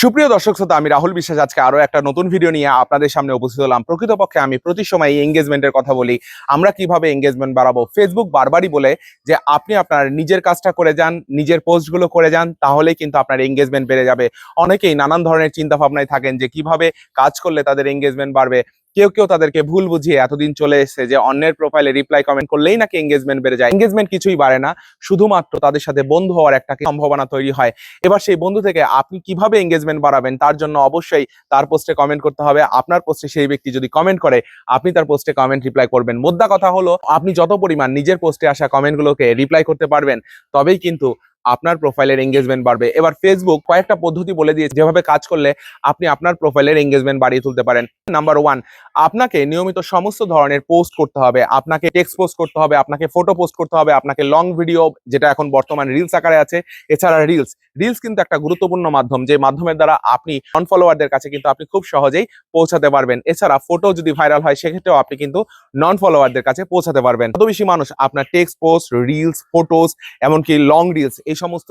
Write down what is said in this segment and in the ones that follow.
সুপ্রিয় দর্শক শ্রোতা, আমি রাহুল বিশ্বাস। আজকে আরও একটা নতুন ভিডিও নিয়ে আপনাদের সামনে উপস্থিত হলাম। প্রকৃতপক্ষে আমি প্রতি সময় এঙ্গেজমেন্টের কথা বলি। আমরা কীভাবে এঙ্গেজমেন্ট বাড়াবো? ফেসবুক বারবারই বলে যে, আপনি আপনার নিজের কাজটা করে যান, নিজের পোস্টগুলো করে যান, তাহলেই কিন্তু আপনার এঙ্গেজমেন্ট বেড়ে যাবে। অনেকেই নানান ধরনের চিন্তা ভাবনায় থাকেন যে, কীভাবে কাজ করলে তাদের এঙ্গেজমেন্ট বাড়বে? কেউ কেউ তাদেরকে ভুল বুঝিয়ে এতদিন চলে এসেছে যে অন্যের প্রোফাইলে রিপ্লাই কমেন্ট করলেই নাকি এঙ্গেজমেন্ট বেড়ে যায়। এঙ্গেজমেন্ট কিছুই বাড়ে না, শুধুমাত্র তাদের সাথে বন্ধু হওয়ার একটা সম্ভাবনা তৈরি হয়। এবার সেই বন্ধু থেকে আপনি কীভাবে এঙ্গেজমেন্ট বাড়াবেন, তার জন্য অবশ্যই তার পোস্টে কমেন্ট করতে হবে। আপনার পোস্টে সেই ব্যক্তি যদি কমেন্ট করে, আপনি তার পোস্টে কমেন্ট রিপ্লাই করবেন। মোদ্দা কথা হলো, আপনি যত পরিমাণ নিজের পোস্টে আসা কমেন্টগুলোকে রিপ্লাই করতে পারবেন, তবেই কিন্তু আপনার প্রোফাইলের এঙ্গেজমেন্ট বাড়বে। এবার ফেসবুক কয়েকটা পদ্ধতি বলে দিয়েছে, যেভাবে কাজ করলে আপনি আপনার প্রোফাইলের এঙ্গেজমেন্ট বাড়িয়ে তুলতে পারেন। নাম্বার ওয়ান আপনাকে নিয়মিত সমস্ত ধরনের পোস্ট করতে হবে। আপনাকে টেক্সট পোস্ট করতে হবে, আপনাকে ফটো পোস্ট করতে হবে, আপনাকে লং ভিডিও যেটা এখন বর্তমান রিলস আকারে আছে, এছাড়া রিলস রিলস কিন্তু একটা গুরুত্বপূর্ণ মাধ্যম, যে মাধ্যমের দ্বারা আপনি নন ফলোয়ারদের কাছে কিন্তু আপনি খুব সহজেই পৌঁছাতে পারবেন। এছাড়া ফটো যদি ভাইরাল হয়, সেক্ষেত্রেও আপনি কিন্তু নন ফলোয়ারদের কাছে পৌঁছাতে পারবেন। তত বেশি মানুষ আপনার টেক্সট পোস্ট রিলস ফটোস এমনকি লং রিলস এই সমস্ত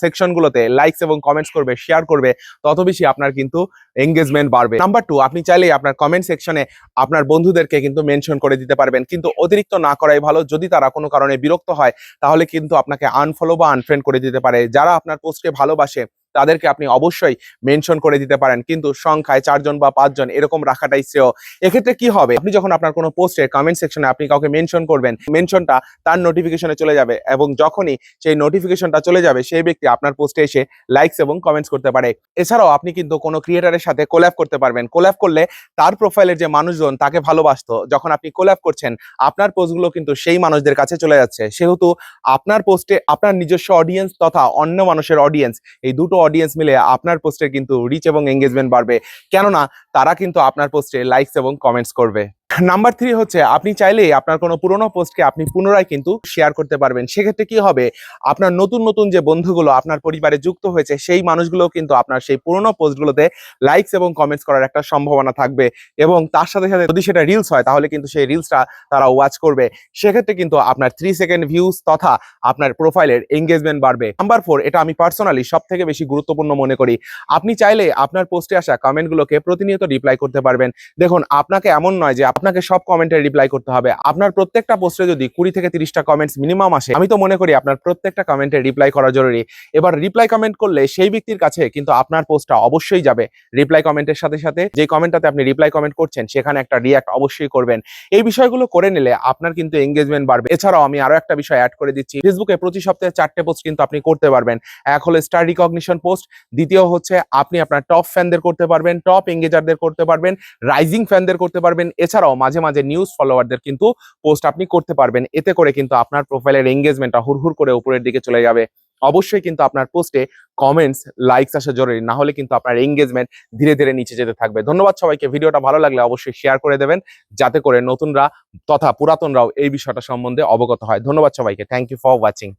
সেকশনগুলোতে লাইকস এবং কমেন্টস করবে শেয়ার করবে, তত বেশি আপনার কিন্তু এঙ্গেজমেন্ট বাড়বে। নাম্বার টু আপনি চাইলেই আপনার কমেন্ট সেকশনে আপনার বন্ধুদেরকে কিন্তু মেনশন করে দিতে পারবেন। কিন্তু অতিরিক্ত না করাই ভালো। যদি তারা কোনো কারণে বিরক্ত হয়, তাহলে কিন্তু আপনাকে আনফলো বা আনফ্রেন্ড করে দিতে পারে। যারা আপনার পোস্টকে ভালোবাসে তাদেরকে আপনি অবশ্যই মেনশন করে দিতে পারেন। কিন্তু সংখ্যায় চারজন বা পাঁচজন এরকম রাখাটাই শ্রেয়। এক্ষেত্রে কি হবে? আপনি যখন আপনার কোনো পোস্টের কমেন্ট সেকশনে আপনি কাউকে মেনশন করবেন মেনশনটা তার নোটিফিকেশনে চলে যাবে এবং যখনই সেই নোটিফিকেশনটা চলে যাবে, সেই ব্যক্তি আপনার পোস্টে এসে লাইকস এবং কমেন্টস করতে পারে। এছাড়াও আপনি কিন্তু কোনো ক্রিয়েটারের সাথে কোল্যাব করতে পারবেন। কোল্যাব করলে তার প্রোফাইলের যে মানুষজন, তাকে ভালোবাসতো। যখন আপনি কোল্যাব করছেন, আপনার পোস্টগুলো কিন্তু সেই মানুষদের কাছে চলে যাচ্ছে। সেহেতু আপনার পোস্টে আপনার নিজস্ব অডিয়েন্স তথা অন্য মানুষের অডিয়েন্স এই দুটো অডিয়েন্স মিলে আপনার পোস্টের কিন্তু রিচ এবং এঙ্গেজমেন্ট বাড়বে। কেননা, তারা কিন্তু আপনার পোস্টে লাইকস এবং কমেন্টস করবে। নাম্বার থ্রি হচ্ছে, আপনি চাইলেই আপনার কোনো পুরোনো পোস্টকে আপনি পুনরায় কিন্তু শেয়ার করতে পারবেন। সেক্ষেত্রে কি হবে? আপনার নতুন নতুন যে বন্ধুগুলো আপনার পরিবারে যুক্ত হয়েছে, সেই মানুষগুলো কিন্তু আপনার সেই পুরোনো পোস্টগুলোতে লাইকস এবং কমেন্টস করার একটা সম্ভাবনা থাকবে এবং তার সাথে সাথে যদি সেটা রিলস হয়, তাহলে কিন্তু সেই রিলসটা তারা ওয়াচ করবে। সেক্ষেত্রে কিন্তু আপনার থ্রি সেকেন্ড ভিউজ তথা আপনার প্রোফাইলের এঙ্গেজমেন্ট বাড়বে। নাম্বার ফোর এটা আমি পার্সোনালি সব থেকে বেশি গুরুত্বপূর্ণ মনে করি। আপনি চাইলে আপনার পোস্টে আসা কমেন্টগুলোকে প্রতিনিয়ত রিপ্লাই করতে পারবেন। দেখুন, আপনাকে এমন নয় যে আপনাকে সব কমেন্টের রিপ্লাই করতে হবে। আপনার প্রত্যেকটা পোস্টে যদি কুড়ি থেকে তিরিশটা কমেন্টস মিনিমাম আসে, আমি তো মনে করি আপনার প্রত্যেকটা কমেন্টের রিপ্লাই করা জরুরি। এবার রিপ্লাই কমেন্ট করলে সেই ব্যক্তির কাছে কিন্তু আপনার পোস্টটা অবশ্যই যাবে। রিপ্লাই কমেন্টের সাথে সাথে যে কমেন্টটাতে আপনি রিপ্লাই কমেন্ট করছেন, সেখানে একটা রিয়াক্ট অবশ্যই করবেন। এই বিষয়গুলো করে নিলে আপনার কিন্তু এঙ্গেজমেন্ট বাড়বে। এছাড়াও আমি আরও একটা বিষয় অ্যাড করে দিচ্ছি। ফেসবুকে প্রতি সপ্তাহে চারটে পোস্ট কিন্তু আপনি করতে পারবেন। এক হলো স্টার রিকগনিশন পোস্ট দ্বিতীয় হচ্ছে আপনি আপনার টপ ফ্যানদের করতে পারবেন টপ এঙ্গেজারদের করতে পারবেন রাইজিং ফ্যানদের করতে পারবেন। এছাড়াও মাঝে মাঝে নিউজ ফলোয়ারদের কিন্তু পোস্ট আপনি করতে পারবেন। এতে করে কিন্তু আপনার প্রোফাইলের এঙ্গেজমেন্টটা হুড়হুড় করে উপরের দিকে চলে যাবে। অবশ্যই কিন্তু আপনার পোস্টে কমেন্টস লাইকস আসা জরুরি, না হলে কিন্তু আপনার এঙ্গেজমেন্ট ধীরে ধীরে নিচে যেতে থাকবে। ধন্যবাদ সবাইকে। ভিডিওটা ভালো লাগলে অবশ্যই শেয়ার করে দেবেন, যাতে করে নতুনরা তথা পুরাতনরাও এই বিষয়টা সম্বন্ধে অবগত হয়। ধন্যবাদ সবাইকে। Thank you for watching